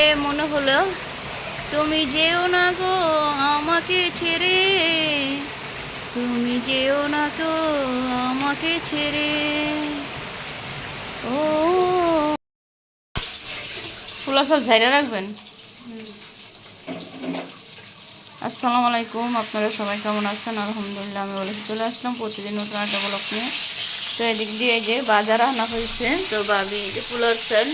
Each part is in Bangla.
মনে হলো তুমি যেও না গো আমাকে ছেড়ে তুমি যেও না গো আমাকে ছেড়ে। ও। ফুলা সব ঝাইরা রাখবেন? আসসালামু আলাইকুম আপনারা সবাই কেমন আছেন? আলহামদুলিল্লাহ আমি বলেছি চলে আসলাম প্রতিদিন নতুন একটা ব্লক নিয়ে। তো এদিক দিয়ে যে বাজার আনা হয়েছে। তো ভাবি যে ফুলার সেল।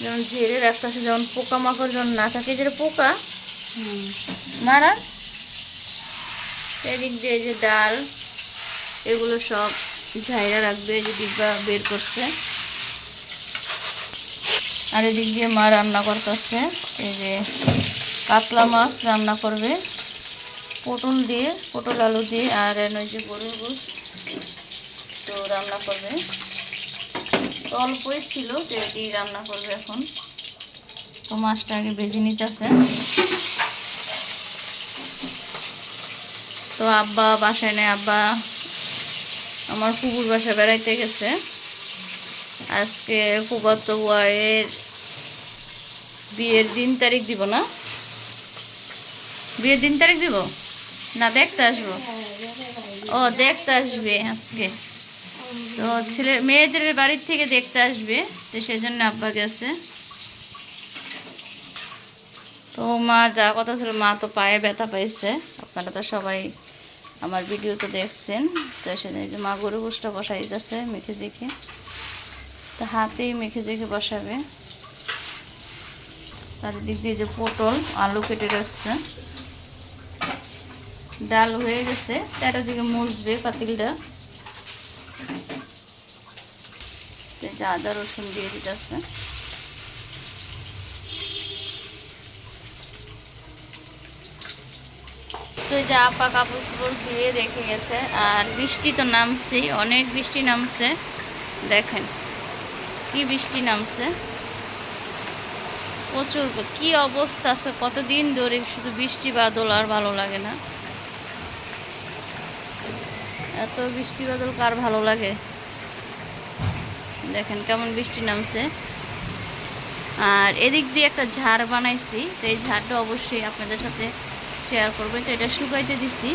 যেমন ঝেড়ে রাখতেছে যেমন পোকামাকড় যেমন না থাকে যেটা পোকা মারা এদিক দিয়ে যে ডাল এগুলো সব ঝাইরা রাখবে যে ডিব্বা বের করছে। আর এদিক দিয়ে মা রান্না করতেছে এই যে কাতলা মাছ রান্না করবে। পটল দিয়ে পটল আলু দিয়ে আর এন ওই যে গরুর গোস তো রান্না করবে। অল্পই ছিল তো এটি রান্না করবে এখন। তো মাছটা আগে ভেজে নিতেছে। তো আব্বা বাসায় নেই, আব্বা আমার কুকুর বাসায় বেড়াইতে গেছে। আজকে ফুবাতো বুয়ারের বিয়ের দিন তারিখ দিব না? বিয়ের দিন তারিখ দিব? না, দেখতে আসব। ও, দেখতে আসবে আজকে। তো ছেলে, মেয়েদের বাড়ির থেকে দেখতে আসবে, তো সেই জন্য আব্বা গেছে। তো মা যা কথা ছিল, মা তো পায়ে ব্যথা পাইছে। আপনারা তো সবাই আমার ভিডিও তো দেখছেন। তো সেদিন যে মা গরু গোষ্ঠটা বসাই দিতেছে মেখে জেখে তো হাতেই মেখে জেখে বসাবে। তার দিক দিয়ে যে পটল, আলু কেটে রাখছে। ডাল হয়ে গেছে, চারিদিকে মুছবে পাতিলটা তো এই যে আদা, রসুন দিয়ে দিতেছে তো যে আপা কাপড় চোপড় ধুয়ে রেখে গেছে, আর বৃষ্টি তো নামছেই, অনেক বৃষ্টি নামছে। দেখেন, কি বৃষ্টি নামছে। প্রচুর কি অবস্থা আছে, কতদিন ধরে শুধু বৃষ্টি বাদল আর ভালো লাগে না। এত বৃষ্টি বাদল কার ভালো লাগে? দেখেন কেমন বৃষ্টি নামছে। আর এদিক দিয়ে একটা ঝাড় বানাইছি, তো এই ঝাড়টা অবশ্যই আপনাদের সাথে শেয়ার করব। তো এটা শুকাইতে দিছি,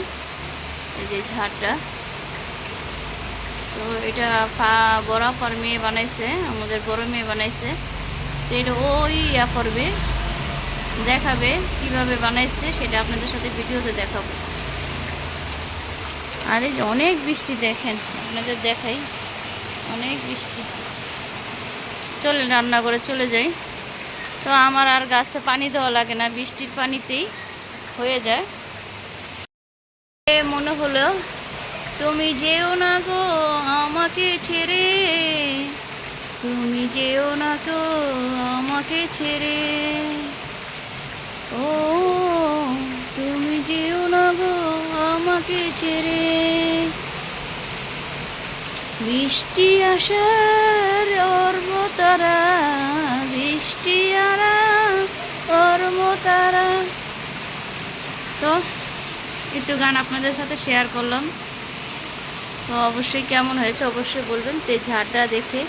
এই যে ঝাড়টা। তো এটা বড় পর মেয়ে বানাইছে, আমাদের বড় মেয়ে বানাইছে। তো এটা ওই ইয়া করবে দেখাবে কীভাবে বানাইছে, সেটা আপনাদের সাথে ভিডিওতে দেখাবো। আর এই যে অনেক বৃষ্টি দেখেন, আপনাদের দেখাই। অনেক বৃষ্টি। চলে রান্না করে চলে যাই। তো আমার আর গাছে পানি দেওয়া লাগে না, বৃষ্টির পানিতেই হয়ে যায়। মনে হলো, তুমি যেও না গো আমাকে ছেড়ে, তুমি যেও না গো আমাকে ছেড়ে। ও, তুমি যেও না গো আমাকে ছেড়ে। বৃষ্টি আসার অর্ব তারা বৃষ্টি আনা অর্ব তারা তো, একটু গান আপনাদের সাথে শেয়ার করলাম। তো অবশ্যই কেমন হয়েছে অবশ্যই বলবেন, তে ঝাড়টা দেখে।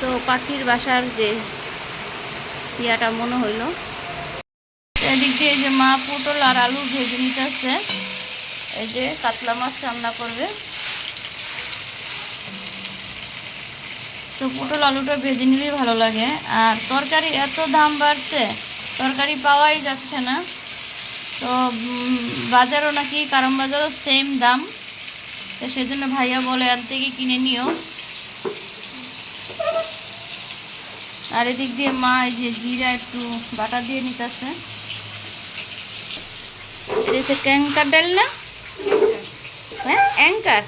তো পাখির বাসার যে ইয়াটা মনে হইল। এদিক দিয়ে যে মা পটল আর আলু ভেজে নিতেছে। এই যে কাতলা মাছ রান্না করবে। তো পটল আলুটা ভেজে নিলেই ভালো লাগে। আর তরকারি এত দাম বাড়ছে তরকারি পাওয়াই যাচ্ছে না। তো বাজারও নাকি কারণ বাজারও সেম দাম। তো সেই জন্য ভাইয়া বলে আর থেকে কিনে নিও। আর এদিক দিয়ে মা এই যে জিরা একটু বাটা দিয়ে নিতেছে। এটা হচ্ছে ক্যাঙ্কার ডাল না? হ্যাঁ অ্যাঙ্কার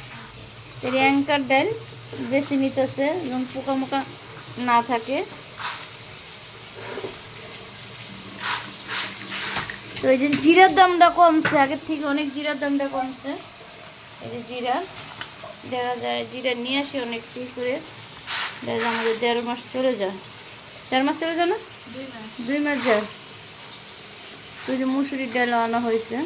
এই অ্যাঙ্কার ডাল। বেশি নিতেছে যেমন পোকা মোকা না থাকে। তো এই যে জিরার দামটা কমছে আগের থেকে অনেক জিরার দামটা কমছে। এই যে জিরা দেখা যায় জিরা নিয়ে আসি অনেক কি করে। দেখা যায় আমাদের দেড় মাস চলে যায়। চার মাস চলে যায় না? দুই মাস। যায়। তো যে মুসুরির ডাল আনা হয়েছে।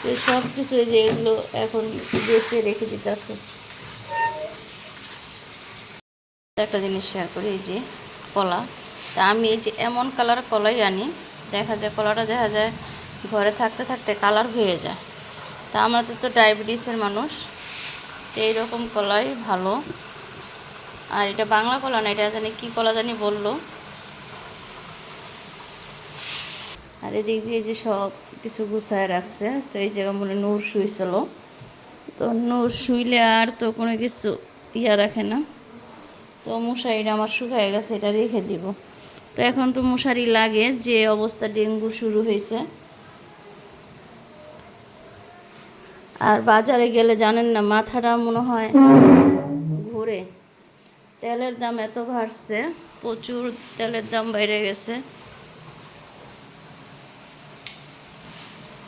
তো এই সব কিছু এই যে এগুলো এখন বেছে রেখে দিতে আছে একটা জিনিস শেয়ার করি, এই যে কলা। তা আমি এই যে এমন কালার কলাই আনি, দেখা যায় কলাটা দেখা যায় ঘরে থাকতে থাকতে কালার হয়ে যায়। তা আমাদের তো ডায়াবেটিসের মানুষ, তো এইরকম কলাই ভালো। আর এটা বাংলা কলা না, এটা জানি কী কলা জানি বলল। আর এদিক দিয়ে যে সব কিছু গুছায় রাখছে, তো এই জায়গা মনে নূর শুয়েছিল তো নূর শুইলে আর তো কোনো কিছু ইয়া রাখে না। তো মশারিটা আমার শুকায় গেছে, এটা রেখে দিব। তো এখন তো মশারি লাগে, যে অবস্থা ডেঙ্গু শুরু হয়েছে। আর বাজারে গেলে জানেন না, মাথাটা মনে হয় ঘুরে। তেলের দাম এত বাড়ছে, প্রচুর তেলের দাম বেড়ে গেছে।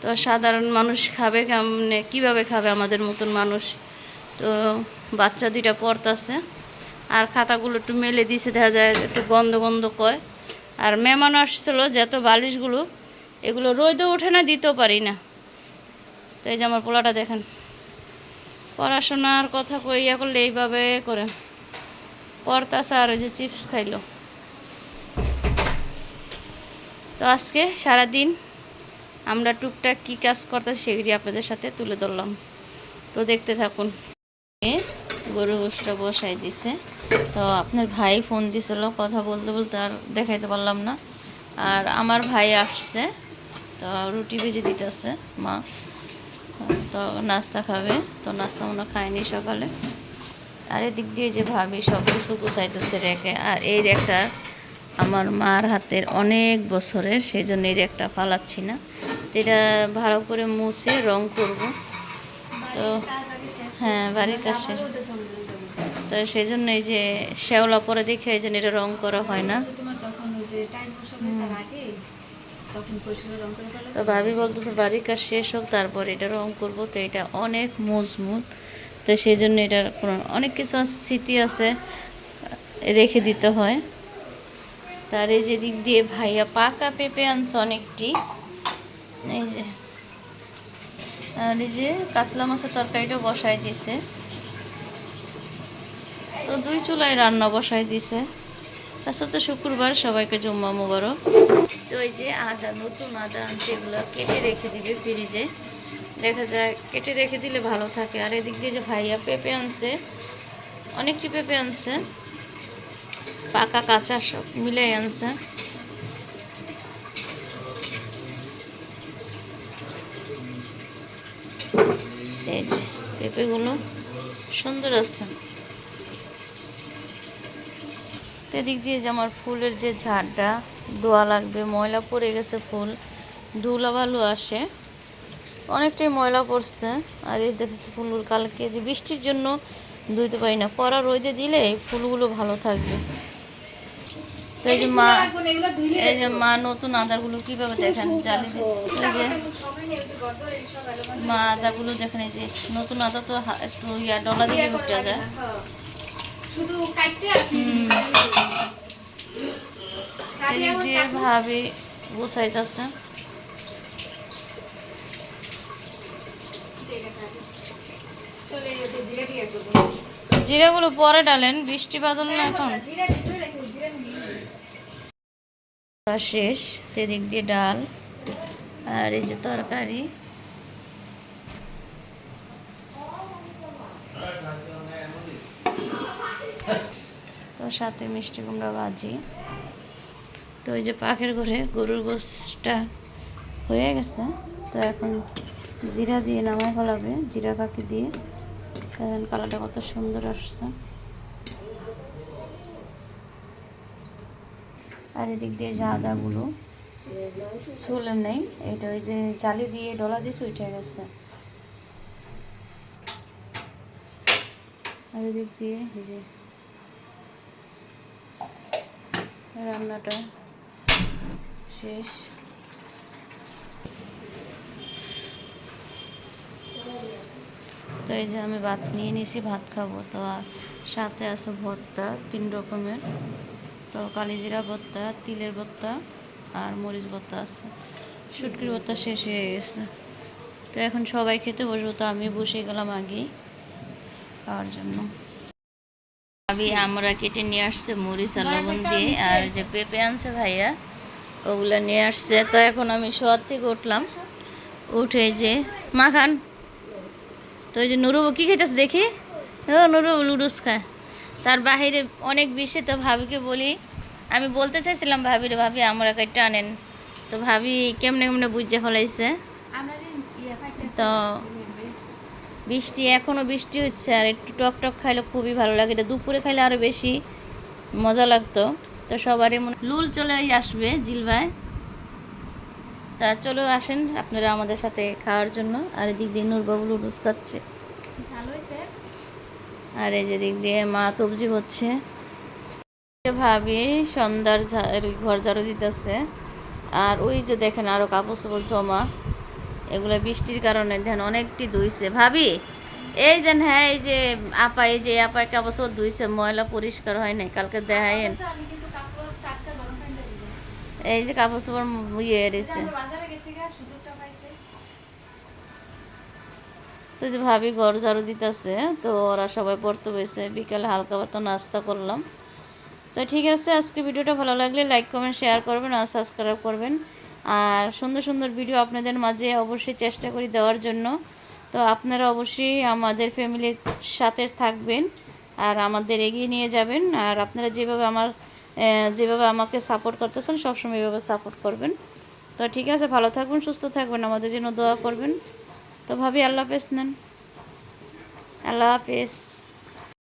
তো সাধারণ মানুষ খাবে কেমনে, কীভাবে খাবে আমাদের মতন মানুষ? তো বাচ্চা দুইটা পড়তাছে। আর খাতাগুলো একটু মেলে দিছে, দেখা যায় একটু গন্ধ গন্ধ কয়। আর মেহমান আসছিল যত বালিশগুলো, এগুলো রোদও ওঠে না, দিতেও পারি না। তো এই যে আমার পোলাটা দেখেন। পড়াশোনার কথা কই কইয়া করলে এইভাবে করে। পড়তাছে আর ওই যে চিপস খাইলো। তো আজকে সারাদিন আমরা টুকটাক কী কাজ করতে সেগুলি আপনাদের সাথে তুলে ধরলাম। তো দেখতে থাকুন। গরু গোষ্ঠটা বসাই দিছে। তো আপনার ভাই ফোন দিছিল, কথা বলতে বলতে আর দেখাইতে পারলাম না। আর আমার ভাই আসছে, তো রুটি ভেজে দিতেছে, মা। তো নাস্তা খাবে, তো নাস্তা মনে খায়নি সকালে। আর এদিক দিয়ে যে ভাবি সব কিছু গুছাইতেছে রেখে, আর এই রেখা আমার মার হাতের অনেক বছরের সেই জন্য এই রেখটা ফালাচ্ছি না। এটা ভালো করে মুছে রং করব। তো হ্যাঁ বাড়ির কাজ শেষ। তো সেই জন্য এই যে শ্যাওলা পরে দেখে এই জন্য এটা রং করা হয় না। তো ভাবি বলতেছে বাড়ির কাজ শেষ হোক তারপর এটা রং করব। তো এটা অনেক মজবুত। তো সেই জন্য এটার কোনো অনেক কিছু স্মৃতি আছে রেখে দিতে হয়। তার এই যে দিক দিয়ে ভাইয়া পাকা পেঁপে আনছে অনেকটি। এই যে আর এই যে কাতলা মাছের তরকারিটা বসাই দিছে। তো দুই চুলায় রান্না বসাই দিছে। তাছাড়া তো শুক্রবার সবাইকে জুম্মা মোবারক। তো এই যে আদা, নতুন আদা আনছে এগুলো কেটে রেখে দিবে ফ্রিজে। দেখা যায় কেটে রেখে দিলে ভালো থাকে। আর এদিক দিয়ে যে ভাইয়া পেঁপে আনছে, অনেকটি পেঁপে আনছে। পাকা, কাঁচা সব মিলাই আনছে। পেঁপেগুলো সুন্দর আছে তো এদিক দিয়ে যে আমার ফুলের যে ঝাড়টা ধোয়া লাগবে, ময়লা পড়ে গেছে ফুল ধুলা বালু আসে। অনেকটাই ময়লা পড়ছে, আর এই দেখেছি ফুলগুলো কালকে বৃষ্টির জন্য ধুইতে পারি না পরা রোদে দিলে ফুলগুলো ভালো থাকবে। তো এই যে মা, এই যে মা নতুন আদাগুলো কীভাবে দেখেন? জালি এই যে মা আদাগুলো দেখেন, এই যে নতুন আদা তো একটু ইয়া, ডলা দিলে উঠে যায়। শুধু কাটতে জিরাগুলো পরে ডালেন বৃষ্টি বাদল না এখন। নিয়ে। করা শেষ তো এদিক দিয়ে ডাল আর এই যে তরকারি। তো সাথে মিষ্টি কুমড়া ভাজি। তো ওই যে পাখের ঘরে গরুর গোশটা হয়ে গেছে, তো এখন জিরা দিয়ে নামাই ফেলাবে, জিরা পাখি দিয়ে। কারণ কালারটা কত সুন্দর আসছে। আর এদিক দিয়ে যে আদাগুলো ছুলে নেই, এটা ওই যে জালি দিয়ে ডলা দিয়েছে উঠে গেছে। আর এদিক দিয়ে এই যে রান্নাটা শেষ। তো এই যে আমি ভাত নিয়ে নিয়েছি ভাত খাব। তো সাথে আছে ভর্তা, তিন রকমের। তো কালিজিরা ভর্তা, তিলের ভর্তা আর মরিচ ভর্তা আছে। শুটকির ভর্তা শেষ হয়ে গেছে। তো এখন সবাই খেতে বসবো, তো আমি বসে গেলাম আগেই খাওয়ার জন্য। ভাবি আমরা কেটে নিয়ে আসছে মরিচ আর লবণ দিয়ে। আর যে পেঁপে আনছে ভাইয়া ওগুলো নিয়ে আসছে। তো এখন আমি শোয়ার থেকে উঠলাম। উঠে যে মা খান। তো ওই যে নুরুবু কি খেতেছে দেখি? ও নুরুবু লুডুস খায়। তার বাহিরে অনেক বেশি। তো ভাবিকে বলি আমি বলতে চাইছিলাম ভাবিরে ভাবি আমরা কাইটা আনেন তো ভাবি কেমনে কেমনে বুঝে ফলাইছে। ইয়ে তো বৃষ্টি এখনও বৃষ্টি হচ্ছে আর একটু টক টক খাইলে খুবই ভালো লাগে। এটা দুপুরে খাইলে আরও বেশি মজা লাগতো। তো সবারই মনে লুল চলে আসবে জিলভাই তা চলো আসেন আপনারা আমাদের সাথে খাওয়ার জন্য। আর এদিক দিয়ে নূরবাবু লুডুস খাচ্ছে। আর এই যে দিক দিয়ে মা তবজি হচ্ছে। ভাবি সন্ধ্যার ঘর ঝাড়ু দিতেছে। আর ওই যে দেখেন আরও কাপড় চোপড় জমা। এগুলো বৃষ্টির কারণে দেখেন অনেকটি ধুইছে। ভাবি এই দেন হ্যাঁ এই যে আপা এই যে আপা কাপড় চোপড় ধুইছে ময়লা পরিষ্কার হয় নাই কালকে দেখাইন এই যে কাপড় চোপড় ইয়ে পাইছে। তো যে ভাবি ঘর ঝাড়ু দিতেছে তো ওরা সবাই পড়তে বসে বিকালে হালকা পাতা নাস্তা করলাম। তো ঠিক আছে আজকে ভিডিওটা ভালো লাগলে লাইক কমেন্ট শেয়ার করবেন আর সাবস্ক্রাইব করবেন। আর সুন্দর সুন্দর ভিডিও আপনাদের মাঝে অবশ্যই চেষ্টা করি দেওয়ার জন্য। তো আপনারা অবশ্যই আমাদের ফ্যামিলির সাথে থাকবেন আর আমাদের এগিয়ে নিয়ে যাবেন। আর আপনারা যেভাবে আমার যেভাবে আমাকে সাপোর্ট করতেছেন, সবসময় এভাবে সাপোর্ট করবেন। তো ঠিক আছে, ভালো থাকবেন, সুস্থ থাকবেন, আমাদের জন্য দোয়া করবেন। তো ভাবি, আল্লাহ হাফেজ নেন। আল্লাহ হাফেজ।